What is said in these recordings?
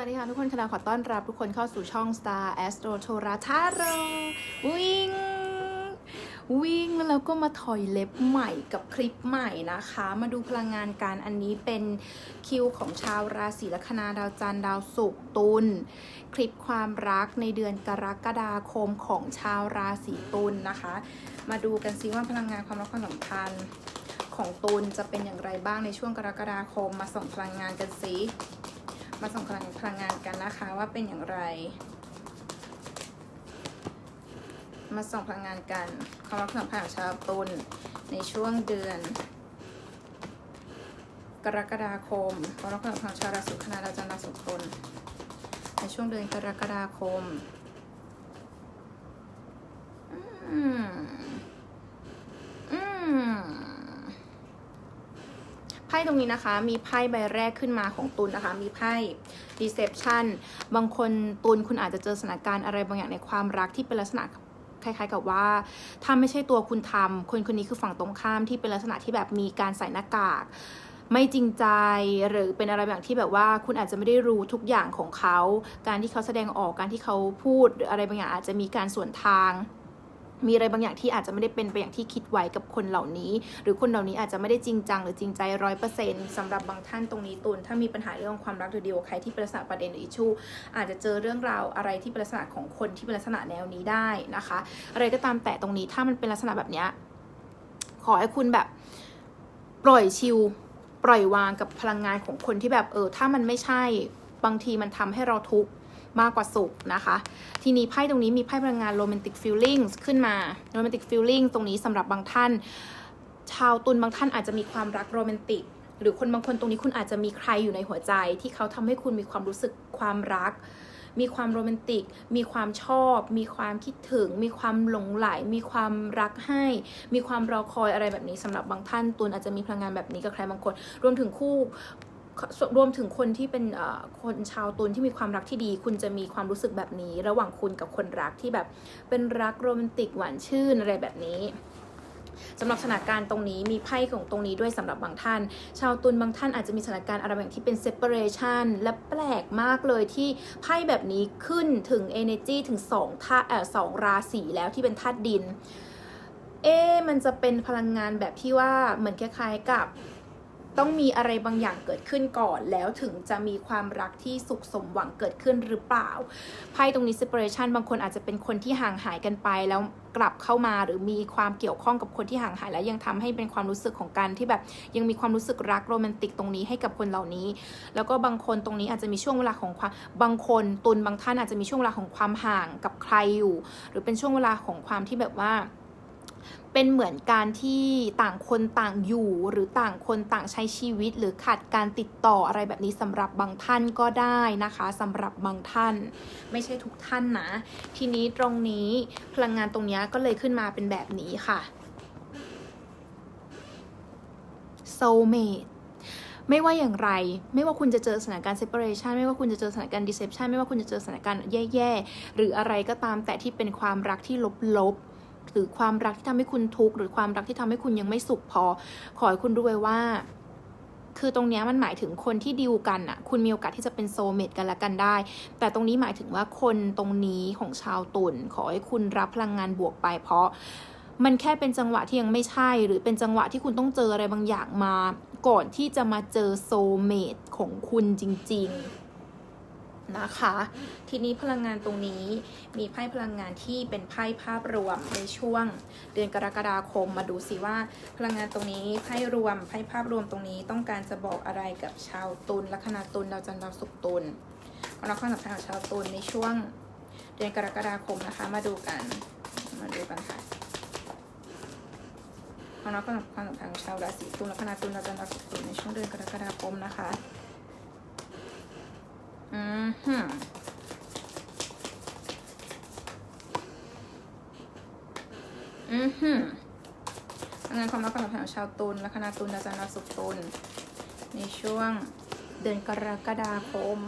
วัสดีค่ะทุกคนคณะขอต้อนรับทุกคนเข้าสู่ช่อง Star Astro t o r a t a r o วิ่ง วิ่งแล้วก็มาถอยเล็บใหม่กับคลิปใหม่นะคะ มาดูพลังงานการอันนี้เป็นคิวของชาวราศีลัคนาดาวจันทร์ดาวศุกร์ตุลคลิปความรักในเดือนกรกฎาคมของชาวราศีตุลนะคะ มาดูกันซิว่าพลังงานความรักความสัมพันธ์ของตุลจะเป็นอย่างไรบ้างในช่วงกรกฎาคมมาส่งพลังงานกันซิ มาส่งพลังพลังงานกันนะคะว่าเป็นอย่างไร มาส่งพลังงานกันความรักสัมพันธ์ของชาวตุลในช่วงเดือน กรกฎาคมความรักสัมพันธ์ของชาวราศีคณะดาจันทร์ดาวศุตุลในช่วงเดือนกรกฎาคม อืมอืม ไพ่ตรงนี้นะคะ มีไพ่ใบแรกขึ้นมาของตุลนะคะ มีไพ่ deception บางคนตุลคุณอาจจะเจอสถานการณ์อะไรบางอย่างในความรักที่เป็นลักษณะคล้ายๆกับว่า ถ้าไม่ใช่ตัวคุณทำคนคนนี้คือฝั่งตรงข้ามที่เป็นลักษณะที่แบบมีการใส่หน้ากาก ไม่จริงใจหรือเป็นอะไรแบบที่แบบว่า คุณอาจจะไม่ได้รู้ทุกอย่างของเขา การที่เขาแสดงออกการที่เขาพูดอะไรบางอย่างอาจจะมีการส่วนทาง มีอะไรบางอย่างที่อาจจะไม่ได้เป็นไปอย่างที่คิดไว้กับคนเหล่านี้ หรือคนเหล่านี้อาจจะไม่ได้จริงจังหรือจริงใจร้อยเปอร์เซ็นต์สำหรับบางท่านตรงนี้ตุนถ้ามีปัญหาเรื่องความรักหรือดีลใครที่เป็นลักษณะประเด็นหรืออิชชูอาจจะเจอเรื่องราวอะไรที่เป็นลักษณะของคนที่เป็นลักษณะแนวนี้ได้นะคะ อะไรก็ตามแต่ตรงนี้ถ้ามันเป็นลักษณะแบบนี้ขอให้คุณแบบปล่อยชิลปล่อยวางกับพลังงานของคนที่แบบเออถ้ามันไม่ใช่บางทีมันทำให้เราทุกข์ มากกว่าสุขนะคะ ทีนี้ไพ่ตรงนี้มีไพ่พลังงานโรแมนติกฟีลลิ่งขึ้นมาโรแมนติกฟีลลิ่งตรงนี้สำหรับบางท่าน ชาวตุลบางท่านอาจจะมีความรักโรแมนติก หรือคนบางคนตรงนี้คุณอาจจะมีใครอยู่ในหัวใจ ที่เขาทำให้คุณมีความรู้สึกความรัก มีความโรแมนติก มีความชอบ มีความคิดถึง มีความหลงไหล มีความรักให้ มีความรอคอยอะไรแบบนี้สำหรับบางท่านตุลอาจจะมีพลังงานแบบนี้กับใครบางคน รวมถึงคู่ รวมถึงคนที่เป็นคนชาวตุลที่มีความรักที่ดี คุณจะมีความรู้สึกแบบนี้ ระหว่างคุณกับคนรักที่แบบเป็นรักโรแมนติกหวานชื่นอะไรแบบนี้สำหรับสถานการณ์ตรงนี้มีไพ่ของตรงนี้ด้วยสำหรับบางท่าน ชาวตุลบางท่านอาจจะมีสถานการณ์อะไรแบบที่เป็น separation และแปลกมากเลยที่ไพ่แบบนี้ขึ้นถึง energy ถึง2ท่าเอ่อสองราศีแล้วที่เป็นธาตุดิน เอ๊มันจะเป็นพลังงานแบบที่ว่าเหมือนคล้ายๆกับ ต้องมีอะไรบางอย่างเกิดขึ้นก่อน แล้วถึงจะมีความรักที่สุขสมหวังเกิดขึ้นหรือเปล่าไพ่ตรงนี้ separation บางคนอาจจะเป็นคนที่ห่างหายกันไปแล้วกลับเข้ามาหรือมีความเกี่ยวข้องกับคนที่ห่างหายแล้วยังทำให้เป็นความรู้สึกของการที่แบบยังมีความรู้สึกรักโรแมนติกตรงนี้ให้กับคนเหล่านี้ แล้วก็บางคนตรงนี้อาจจะมีช่วงเวลาของความบางคนตุนบางท่านอาจจะมีช่วงเวลาของความห่างกับใครอยู่ หรือเป็นช่วงเวลาของความที่แบบว่า เป็นเหมือนการที่ต่างคนต่างอยู่ หรือต่างคนต่างใช้ชีวิต หรือขาดการติดต่ออะไรแบบนี้สำหรับบางท่านก็ได้นะคะสำหรับบางท่าน ไม่ใช่ทุกท่านนะ ทีนี้ตรงนี้พลังงานตรงนี้ก็เลยขึ้นมาเป็นแบบนี้ค่ะ soulmate ไม่ว่าอย่างไร ไม่ว่าคุณจะเจอสถานการณ์ separation ไม่ว่าคุณจะเจอสถานการณ์ deception ไม่ว่าคุณจะเจอสถานการณ์แย่ๆ หรืออะไรก็ตามแต่ที่เป็นความรักที่ลบๆ หรือความรักที่ทำให้คุณทุกข์หรือความรักที่ทำให้คุณยังไม่สุขพอ ขอให้คุณรู้ไว้ว่า คือตรงนี้มันหมายถึงคนที่ดิวกันอะคุณมีโอกาสที่จะเป็นโซเมตกันและกันได้ แต่ตรงนี้หมายถึงว่าคนตรงนี้ของชาวตุลขอให้คุณรับพลังงานบวกไป เพราะมันแค่เป็นจังหวะที่ยังไม่ใช่ หรือเป็นจังหวะที่คุณต้องเจออะไรบางอย่างมา ก่อนที่จะมาเจอโซเมตของคุณจริง ๆ นะคะ ทีนี้พลังงานตรงนี้มีไพ่พลังงานที่เป็นไพ่ภาพรวมในช่วง เดือนกรกฎาคมมาดูสิว่า พลังงานตรงนี้ไพ่รวมไพ่ภาพรวมตรงนี้ต้องการจะบอกอะไรกับชาวตุลลัคนาตุลดาวจันทร์ดาวศุกร์ตุลเอาละความสัมพันธ์ของชาวตุลในช่วง เดือนกรกฎาคมนะคะมาดูกันมาดูกันค่ะเอาละความสัมพันธ์ของชาวราศีตุลลัคนาตุลดาวจันทร์ดาวศุกร์ตุลในช่วงเดือนกรกฎาคมนะคะ อืมฮึอืมฮึงานความรักความสัมพันธ์ของชาวตุลและคณะตุลอาจารย์ดาวศุกร์ตุลในช่วงเดือนกรกฎาคม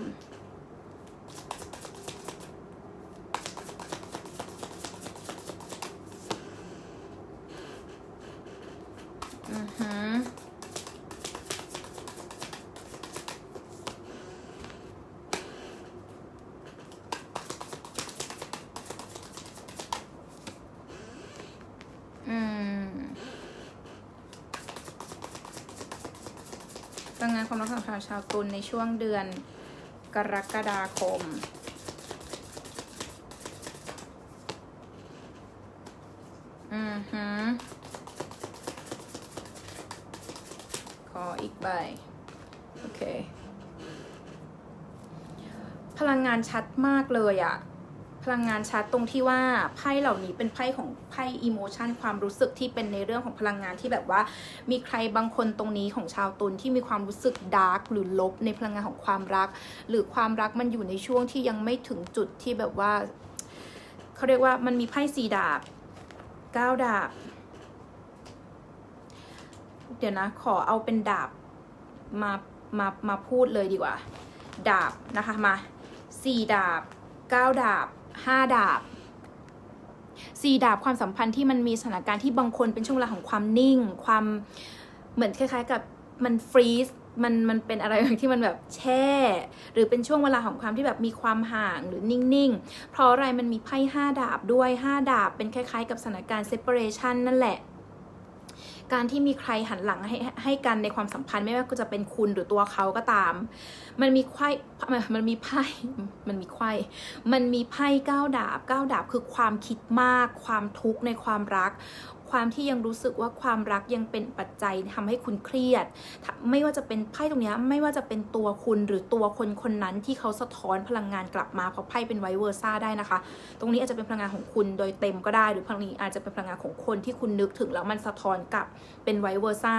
อือฮึ พลังานความรักของชาวตุลในช่วงเดือนกรกฎาคม อือฮึขออีกใบ โอเค พลังงานชัดมากเลยอะ พลังงานชัดตรงที่ว่าไพ่เหล่านี้เป็นไพ่ของไพ่อิโมชันความรู้สึกที่เป็นในเรื่องของพลังงานที่แบบว่า มีใครบางคนตรงนี้ของชาวตุลที่มีความรู้สึกดาร์กหรือลบในพลังงานของความรัก หรือความรักมันอยู่ในช่วงที่ยังไม่ถึงจุดที่แบบว่าเขาเรียกว่ามันมีไพ่สี่ดาบเก้าดาบ เดี๋ยวนะ ขอเอาเป็นดาบมามามาพูดเลยดีกว่า ดาบนะคะมาสี่ดาบเก้าดาบ ห้าดาบสี่ดาบความสัมพันธ์ที่มันมีสถานการณ์ที่บางคนเป็นช่วงเวลาของความนิ่ง ความเหมือนคล้ายๆ กับมันฟรีซมันมันเป็นอะไรที่มันแบบแช่ หรือเป็นช่วงเวลาของความที่แบบมีความห่างหรือนิ่งๆ เพราะอะไรมันมีไพ่ห้าดาบด้วยห้าดาบเป็นคล้ายๆ กับสถานการณ์ separation นั่นแหละ การที่มีใครหันหลังให้ให้กันในความสัมพันธ์ไม่ว่าจะเป็นคุณหรือตัวเขาก็ตาม มันมีไพ่มันมีไพ่มันมีไพ่มันมีไพ่เก้าดาบเก้าดาบคือความคิดมาก ความทุกข์ในความรัก ความที่ยังรู้สึกว่าความรักยังเป็นปัจจัยทำให้คุณเครียด ไม่ว่าจะเป็นไพ่ตรงนี้ไม่ว่าจะเป็นตัวคุณหรือตัวคนคนนั้นที่เขาสะท้อนพลังงานกลับมาเพราะไพ่เป็นไวเวอร์ซ่าได้นะคะ ตรงนี้อาจจะเป็นพลังงานของคุณโดยเต็มก็ได้ หรือพลังนี้อาจจะเป็นพลังงานของคนที่คุณนึกถึงแล้วมันสะท้อนกลับเป็นไวเวอร์ซ่า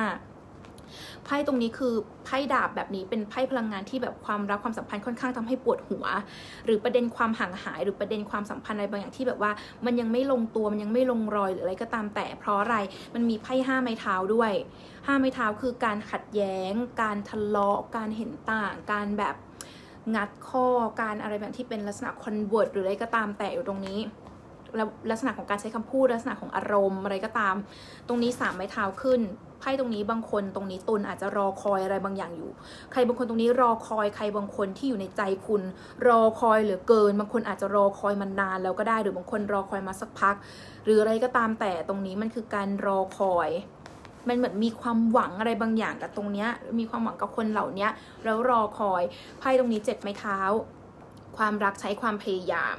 ไพ่ตรงนี้คือไพ่ดาบแบบนี้เป็นไพ่พลังงานที่แบบความรักความสัมพันธ์ค่อนข้างทำให้ปวดหัว หรือประเด็นความห่างหาย หรือประเด็นความสัมพันธ์อะไรบางอย่างที่แบบว่า มันยังไม่ลงตัวมันยังไม่ลงรอยหรืออะไรก็ตามแต่เพราะอะไรมันมีไพ่ห้าไม้เท้าด้วยห้าไม้เท้าคือการขัดแย้ง การทะเลาะการเห็นต่าง การแบบงัดข้อการอะไรแบบที่เป็นลักษณะคอนเวิร์ตหรืออะไรก็ตามแต่อยู่ตรงนี้แล้วลักษณะของการใช้คำพูดลักษณะของอารมณ์อะไรก็ตาม ตรงนี้สามไม้เท้าขึ้น ไพ่ตรงนี้บางคนตรงนี้ตุนอาจจะรอคอยอะไรบางอย่างอยู่ ใครบางคนตรงนี้รอคอยใครบางคนที่อยู่ในใจคุณ รอคอยเหลือเกิน บางคนอาจจะรอคอยมานานแล้วก็ได้หรือบางคนรอคอยมาสักพัก หรืออะไรก็ตามแต่ตรงนี้มันคือการรอคอยมันเหมือนมีความหวังอะไรบางอย่างกับตรงเนี้ย มีความหวังกับคนเหล่านี้แล้วรอคอย ไพ่ตรงนี้เจ็ดไม้เท้า ความรักใช้ความพยายาม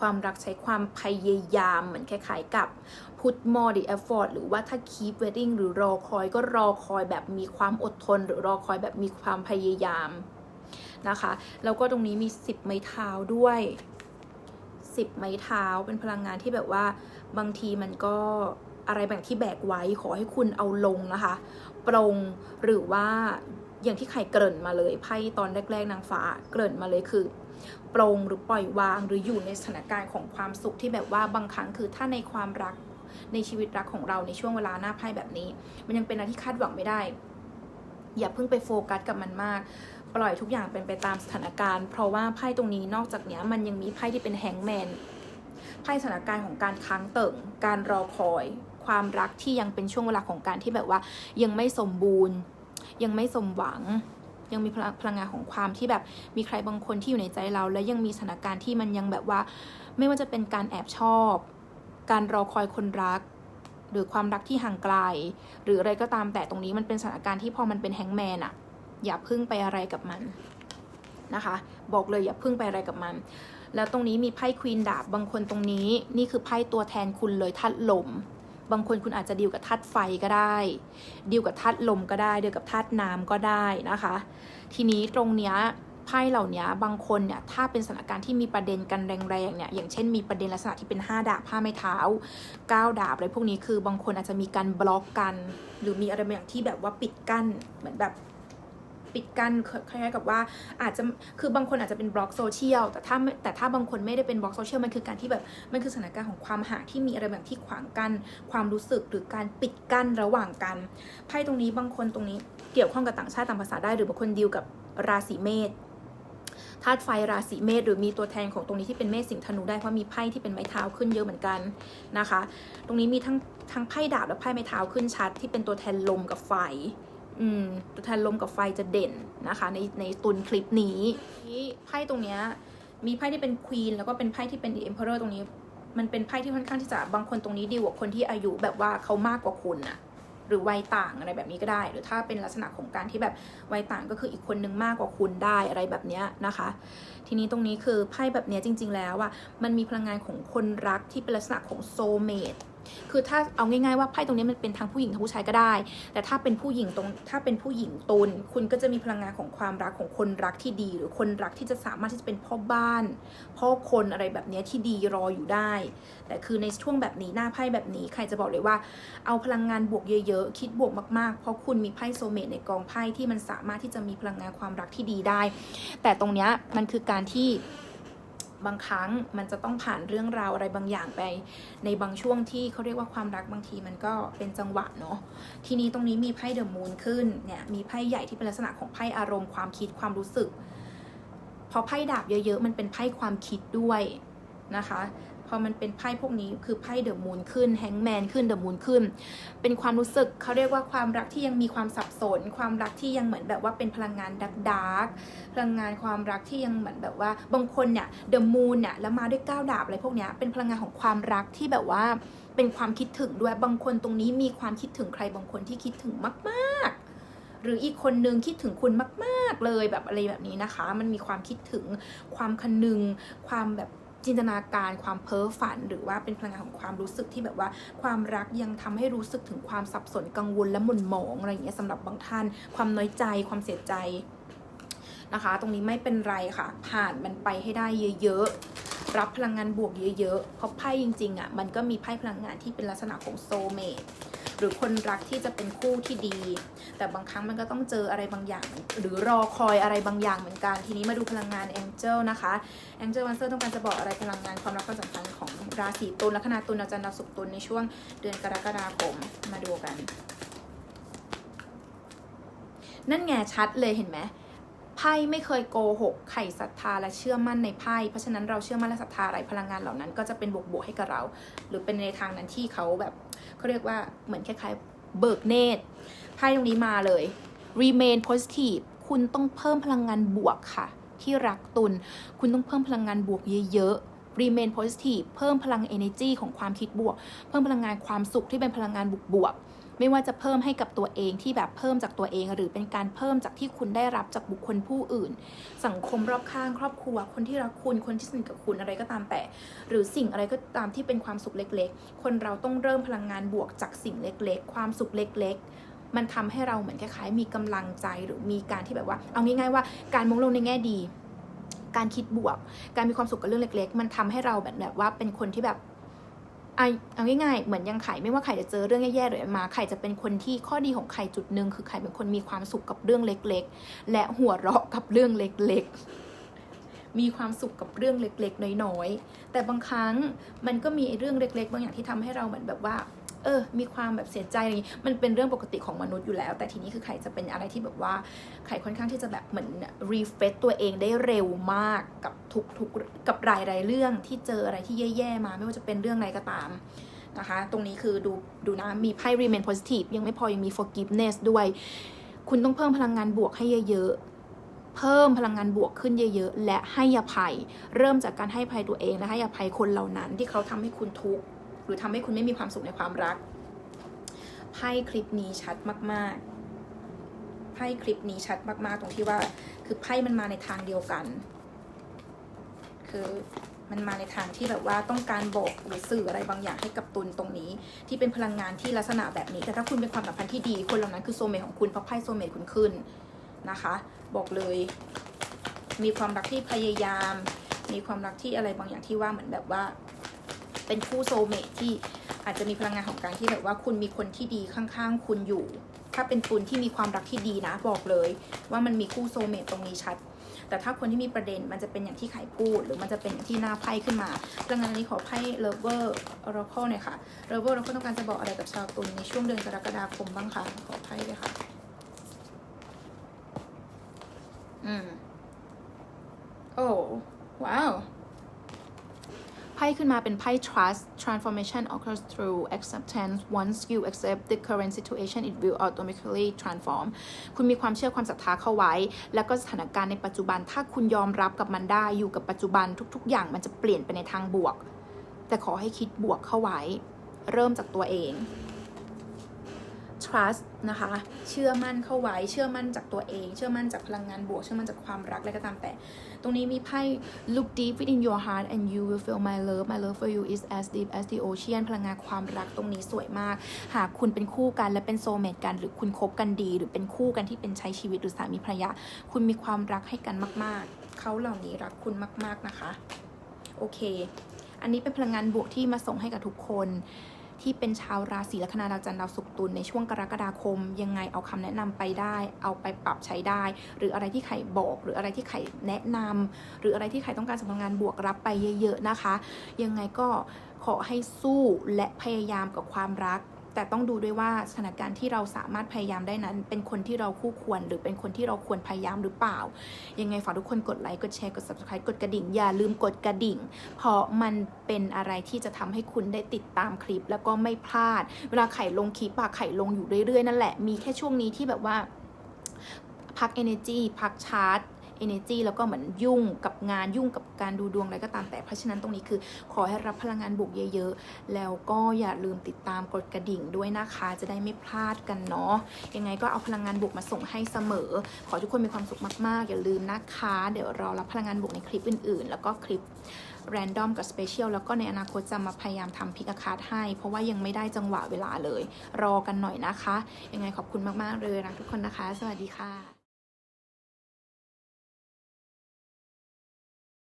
ความรักใช้ความพยายามเหมือนคล้ายๆกับ put more the effort หรือว่าถ้า keep waiting หรือรอคอยก็รอคอยแบบมีความอดทน หรือรอคอยแบบมีความพยายามนะคะ แล้วก็ตรงนี้มี 10 ไม้เท้าด้วย 10 ไม้เท้าเป็นพลังงานที่แบบว่าบางทีมันก็อะไรแบบที่แบกไว้ขอให้คุณเอาลงนะคะ ปรงหรือว่าอย่างที่ใครเกริ่นมาเลยไพ่ตอนแรก ๆ นางฟ้าเกริ่นมาเลยคือ ปรงหรือปล่อยวางหรืออยู่ในสถานการณ์ของความสุขที่แบบว่าบางครั้งคือถ้าในความรักในชีวิตรักของเราในช่วงเวลาหน้าไพ่แบบนี้ มันยังเป็นอะไรที่คาดหวังไม่ได้ อย่าเพิ่งไปโฟกัสกับมันมาก ปล่อยทุกอย่างเป็นไปตามสถานการณ์ เพราะว่าไพ่ตรงนี้นอกจากนี้มันยังมีไพ่ที่เป็นแฮงแมนไพ่สถานการณ์ของการค้างเติ่ง การรอคอย ความรักที่ยังเป็นช่วงเวลาของการที่แบบว่ายังไม่สมบูรณ์ ยังไม่สมหวัง ยังมีพลังพลังงานของความที่แบบมีใครบางคนที่อยู่ในใจเรา และยังมีสถานการณ์ที่มันยังแบบว่า ไม่ว่าจะเป็นการแอบชอบ การรอคอยคนรัก หรือความรักที่ห่างไกล หรืออะไรก็ตามแต่ตรงนี้มันเป็นสถานการณ์ที่พอมันเป็นแฮงแมนอะอย่าพึ่งไปอะไรกับมันนะคะ บอกเลยอย่าพึ่งไปอะไรกับมัน แล้วตรงนี้มีไพ่ควีนดาบบางคนตรงนี้ นี่คือไพ่ตัวแทนคุณเลยทัดลม บางคนคุณอาจจะดีลกับธาตุไฟก็ได้ดีลกับธาตุลมก็ได้ดีลกับธาตุน้ำก็ได้นะคะ ทีนี้ตรงเนี้ยไพ่เหล่านี้บางคนเนี่ยถ้าเป็นสถานการณ์ที่มีประเด็นกันแรงๆเนี่ยอย่างเช่นมีประเด็นลักษณะที่เป็น 5 ดาบผ้าไม้เท้า 9 ดาบอะไรพวกนี้คือบางคนอาจจะมีการบล็อกกัน หรือมีอะไรบางอย่างที่แบบว่าปิดกั้นเหมือนแบบ ปิดกั้นคล้ายๆกับว่าอาจจะคือบางคนอาจจะเป็นบล็อกโซเชียลแต่ถ้าแต่ถ้าบางคนไม่ได้เป็นบล็อกโซเชียลมันคือการที่แบบมันคือสถานการณ์ของความห่างที่มีอะไรแบางที่ขวางกั้นความรู้สึกหรือการปิดกั้นระหว่างกันไพ่ตรงนี้บางคนตรงนี้เกี่ยวข้องกับต่างชาติต่างภาษาได้ หรือบางคนดีลกับราศีเมษธาตุไฟราศีเมษหรือมีตัวแทนของตรงนี้ที่เป็นเมษสิงห์ธนูได้เพราะมีไพ่ที่เป็นไม้เท้าขึ้นเยอะเหมือนกันนะคะ ตรงนี้มีทั้งทั้งไพ่ดาบและไพ่ไม้เท้าขึ้นชัดที่เป็นตัวแทนลมกับไฟ อืมตัวแทนลมกับไฟจะเด่นนะคะ ในในตุนคลิปนี้นี่ไพ่ตรงเนี้ยมีไพ่ที่เป็นควีนแล้วก็เป็นไพ่ที่เป็นเอ็มเพอเรอร์ตรงนี้ มันเป็นไพ่ที่ค่อนข้างที่จะบางคนตรงนี้ดีกว่าคนที่อายุแบบว่าเขามากกว่าคุณอะหรือวัยต่างอะไรแบบนี้ก็ได้ หรือถ้าเป็นลักษณะของการที่แบบวัยต่างก็คืออีกคนนึงมากกว่าคุณได้อะไรแบบเนี้ยนะคะ ทีนี้ตรงนี้คือไพ่แบบเนี้ยจริง ๆ แล้วอะมันมีพลังงานของคนรักที่เป็นลักษณะของโซเมต คือถ้าเอาง่ายๆว่าไพ่ตรงนี้มันเป็นทั้งผู้หญิงทั้งผู้ชายก็ได้ แต่ถ้าเป็นผู้หญิงตรงถ้าเป็นผู้หญิงตุลคุณก็จะมีพลังงานของความรักของคนรักที่ดี หรือคนรักที่จะสามารถที่จะเป็นพ่อบ้าน พ่อคนอะไรแบบนี้ที่ดีรออยู่ได้ แต่คือในช่วงแบบนี้หน้าไพ่แบบนี้ใครจะบอกเลยว่า เอาพลังงานบวกเยอะๆ คิดบวกมากๆ เพราะคุณมีไพ่โซเมตในกองไพ่ที่มันสามารถที่จะมีพลังงานความรักที่ดีได้ แต่ตรงเนี้ยมันคือการที่ บางครั้งมันจะต้องผ่านเรื่องราวอะไรบางอย่างไป ในบางช่วงที่เขาเรียกว่าความรักบางทีมันก็เป็นจังหวะเนาะทีนี้ตรงนี้มีไพ่เดอะมูนขึ้นเนี่ยมีไพ่ใหญ่ที่เป็นลักษณะของไพ่อารมณ์ความคิดความรู้สึกพอไพ่ดาบเยอะๆ มันเป็นไพ่ความคิดด้วยนะคะ อมันเป็นไพ่พวกนี้คือไพ่เดอะมูนขึ้นแฮงแมนขึ้นเดอะมูนขึ้น เป็นความรู้สึกเขาเรียกว่าความรักที่ยังมีความสับสน ความรักที่ยังเหมือนแบบว่าเป็นพลังงานดักดาร์กพลังงานความรักที่ยังเหมือนแบบว่าบางคนเนี่ยเดอะมูนเนี่ยแล้วมาด้วยก้าวดาบอะไรพวกเนี้ยเป็นพลังงานของความรักที่แบบว่าเป็นความคิดถึงด้วยบางคนตรงนี้มีความคิดถึงใครบางคนที่คิดถึงมากๆหรืออีกคนนึงคิดถึงคุณมาก ๆ เลยแบบอะไรแบบนี้นะคะ มันมีความคิดถึงความคนึง ความแบบ จินตนาการความเพ้อฝัน หรือว่าเป็นพลังงานของความรู้สึกที่แบบว่าความรักยังทำให้รู้สึกถึงความสับสนกังวลและหม่นหมองอะไรอย่างเงี้ยสำหรับบางท่าน ความน้อยใจความเสียใจนะคะ ตรงนี้ไม่เป็นไรค่ะ ผ่านมันไปให้ได้เยอะๆ รับพลังงานบวกเยอะๆเพราะไพ่จริงๆอะมันก็มีไพ่พลังงานที่เป็นลักษณะของโซเมต หรือคนรักที่จะเป็นคู่ที่ดี แต่บางครั้งมันก็ต้องเจออะไรบางอย่าง หรือรอคอยอะไรบางอย่างเหมือนกัน ทีนี้มาดูพลังงานแองเจิลนะคะแองเจิลวันเซอร์ต้องการจะบอกอะไรพลังงานความรักความสัมพันธ์ของราศีตุลลัคนาตุลอาจารย์ดาวศุกร์ตุลในช่วงเดือนกรกฎาคมมาดูกัน นั่นไงชัดเลยเห็นไหมไพ่ไม่เคยโกหกไข่ศรัทธาและเชื่อมั่นในไพ่เพราะฉะนั้นเราเชื่อมั่นและศรัทธาอะไรพลังงานเหล่านั้น ก็จะเป็นบวกบวกๆให้กับเรา หรือเป็นในทางนั้นที่เขาแบบ เขาเรียกว่าเหมือนคล้ายๆ เบิกเนตรไพ่ตรงนี้มาเลย remain positive คุณต้องเพิ่มพลังงานบวกค่ะ ที่รักตุนคุณต้องเพิ่มพลังงานบวกเยอะ ๆ remain positive เพิ่มพลัง energy ของความคิดบวก เพิ่มพลังงานความสุขที่เป็นพลังงานบวกบวกๆ ไม่ว่าจะเพิ่มให้กับตัวเองที่แบบเพิ่มจากตัวเอง หรือเป็นการเพิ่มจากที่คุณได้รับจากบุคคลผู้อื่น สังคมรอบข้างครอบครัว คนที่รักคุณคนที่สนิทกับคุณอะไรก็ตามแต่ หรือสิ่งอะไรก็ตามที่เป็นความสุขเล็ก ๆ คนเราต้องเริ่มพลังงานบวกจากสิ่งเล็ก ๆ ความสุขเล็ก ๆมันทำให้เราเหมือนคล้ายๆ มีกำลังใจหรือมีการที่แบบว่า เอาง่ายๆว่าการมองโลกในแง่ดี การคิดบวก การมีความสุขกับเรื่องเล็ก ๆ มันทำให้เราแบบแบบว่าเป็นคนที่แบบ เอาง่ายๆ เหมือนยังไข่ไม่ว่าไข่จะเจอเรื่องแย่ๆหรือมาไข่จะเป็นคนที่ข้อดีของไข่จุดหนึ่งคือไข่เป็นคนมีความสุขกับเรื่องเล็กๆ และหัวเราะกับเรื่องเล็กๆ มีความสุขกับเรื่องเล็กๆ น้อยๆ แต่บางครั้งมันก็มีเรื่องเล็ก ๆ บางอย่างที่ทำให้เราเหมือนแบบว่า เออ มีความแบบเสียใจอะไรนี้มันเป็นเรื่องปกติของมนุษย์อยู่แล้ว แต่ทีนี้คือไข่จะเป็นอะไรที่แบบว่าไข่ค่อนข้างที่จะแบบเหมือนรีเฟซตัวเองได้เร็วมากกับทุกทุกกับรายรายๆเรื่องที่เจออะไรที่แย่ๆมา ไม่ว่าจะเป็นเรื่องอะไรก็ตามนะคะ ตรงนี้คือดูดูนะมีไพ่ remain positive ยังไม่พอยังมี forgiveness ด้วย คุณต้องเพิ่มพลังงานบวกให้เยอะๆเพิ่มพลังงานบวกขึ้นเยอะ ๆ และให้อภัย เริ่มจากการให้อภัยตัวเองและให้อภัยคนเหล่านั้นที่เขาทำให้คุณทุกข์ หรือทำให้คุณไม่มีความสุขในความรักไพ่คลิปนี้ชัดมาก ๆไพ่คลิปนี้ชัดมากๆ ตรงที่ว่า คือไพ่มันมาในทางเดียวกัน คือมันมาในทางที่แบบว่าต้องการบอกหรือสื่ออะไรบางอย่างให้กับตุนตรงนี้ ที่เป็นพลังงานที่ลักษณะแบบนี้ แต่ถ้าคุณเป็นความสัมพันธ์ที่ดี คนเหล่านั้นคือโซเมทของคุณเพราะไพ่โซเมทคุณขึ้นนะคะ บอกเลย มีความรักที่พยายาม มีความรักที่อะไรบางอย่างที่ว่าเหมือนแบบว่า เป็นคู่โซเมทที่อาจจะมีพลังงานของการที่แบบว่าคุณมีคนที่ดีข้างๆ คุณอยู่ ถ้าเป็นตุนที่มีความรักที่ดีนะบอกเลย ว่ามันมีคู่โซเมตตรงนี้ชัด แต่ถ้าคนที่มีประเด็นมันจะเป็นอย่างที่ไข่พูด หรือมันจะเป็นอย่างที่หน้าไพ่ขึ้นมาพลังงานนี้ขอไพ่เลเวอร์ออร์คหน่อยค่ะเลเวอร์เราก็ต้องการจะบอกอะไรกับชาวตุลในช่วงเดือนกรกฎาคมบ้างคะขอไพ่เลยค่ะ อืมโอ้ว้าว พ่ขึ้นมาเป็นไพ่ trust transformation occurs through acceptance once you accept the current situation it will automatically transform คุณมีความเชื่อความศรัทธาเข้าไว้ แล้วก็สถานการณ์ในปัจจุบัน ถ้าคุณยอมรับกับมันได้อยู่กับปัจจุบันทุก ๆ อย่างมันจะเปลี่ยนไปในทางบวก แต่ขอให้คิดบวกเข้าไว้ เริ่มจากตัวเอง trust นะคะ เชื่อมั่นเข้าไว้ เชื่อมั่นจากตัวเอง เชื่อมั่นจากพลังงานบวก เชื่อมั่นจากความรักอะไรก็ตามแต่ ตรงนี้มีไพ่ look deep within your heart and you will feel my love my love for you is as deep as the ocean พลังงานความรักตรงนี้สวยมาก หากคุณเป็นคู่กันและเป็นโซเมตกัน หรือคุณคบกันดี หรือเป็นคู่กันที่เป็นใช้ชีวิตหรือสามีภรรยา คุณมีความรักให้กันมาก ๆ เขาเหล่านี้รักคุณมาก ๆนะคะ โอเค อันนี้เป็นพลังงานบวกที่มาส่งให้กับทุกคน ที่เป็นชาวราศีลัคนาดาวจันทร์ดาวศุกร์ตุลในช่วงกรกฎาคม ยังไงเอาคำแนะนำไปได้ เอาไปปรับใช้ได้ หรืออะไรที่ไข่บอก หรืออะไรที่ไข่แนะนำหรืออะไรที่ไข่ต้องการสำพลังงานบวกรับไปเยอะ ๆนะคะ ยังไงก็ขอให้สู้และพยายามกับความรัก แต่ต้องดูด้วยว่าสถานการณ์ที่เราสามารถพยายามได้นั้น เป็นคนที่เราคู่ควร หรือเป็นคนที่เราควรพยายามหรือเปล่า ยังไงฝากทุกคนกดไลค์กดแชร์กด subscribe กดกระดิ่ง อย่าลืมกดกระดิ่ง เพราะมันเป็นอะไรที่จะทำให้คุณได้ติดตามคลิป แล้วก็ไม่พลาด เวลาไข่ลงคลิปอะไข่ลงอยู่เรื่อยๆนั่นแหละมีแค่ช่วงนี้ที่แบบว่าพัก energy พักชาร์จ energy แล้วก็เหมือนยุ่งกับงานยุ่งกับการดูดวงอะไรก็ตามแต่เพราะฉะนั้นตรงนี้คือ ขอให้รับพลังงานบวกเยอะ ๆ แล้วก็อย่าลืมติดตามกดกระดิ่งด้วยนะคะ จะได้ไม่พลาดกันเนาะยังไงก็เอาพลังงานบวกมาส่งให้เสมอ ขอทุกคนมีความสุขมากๆ อย่าลืมนะคะ เดี๋ยวรอรับพลังงานบวกในคลิปอื่น ๆ แล้วก็คลิปแรนดอมกับสเปเชียลแล้วก็ในอนาคตจะมาพยายามทำพิกคาร์ดให้ เพราะว่ายังไม่ได้จังหวะเวลาเลย รอกันหน่อยนะคะ ยังไงขอบคุณมาก ๆ เลยรักทุกคนนะคะ สวัสดีค่ะ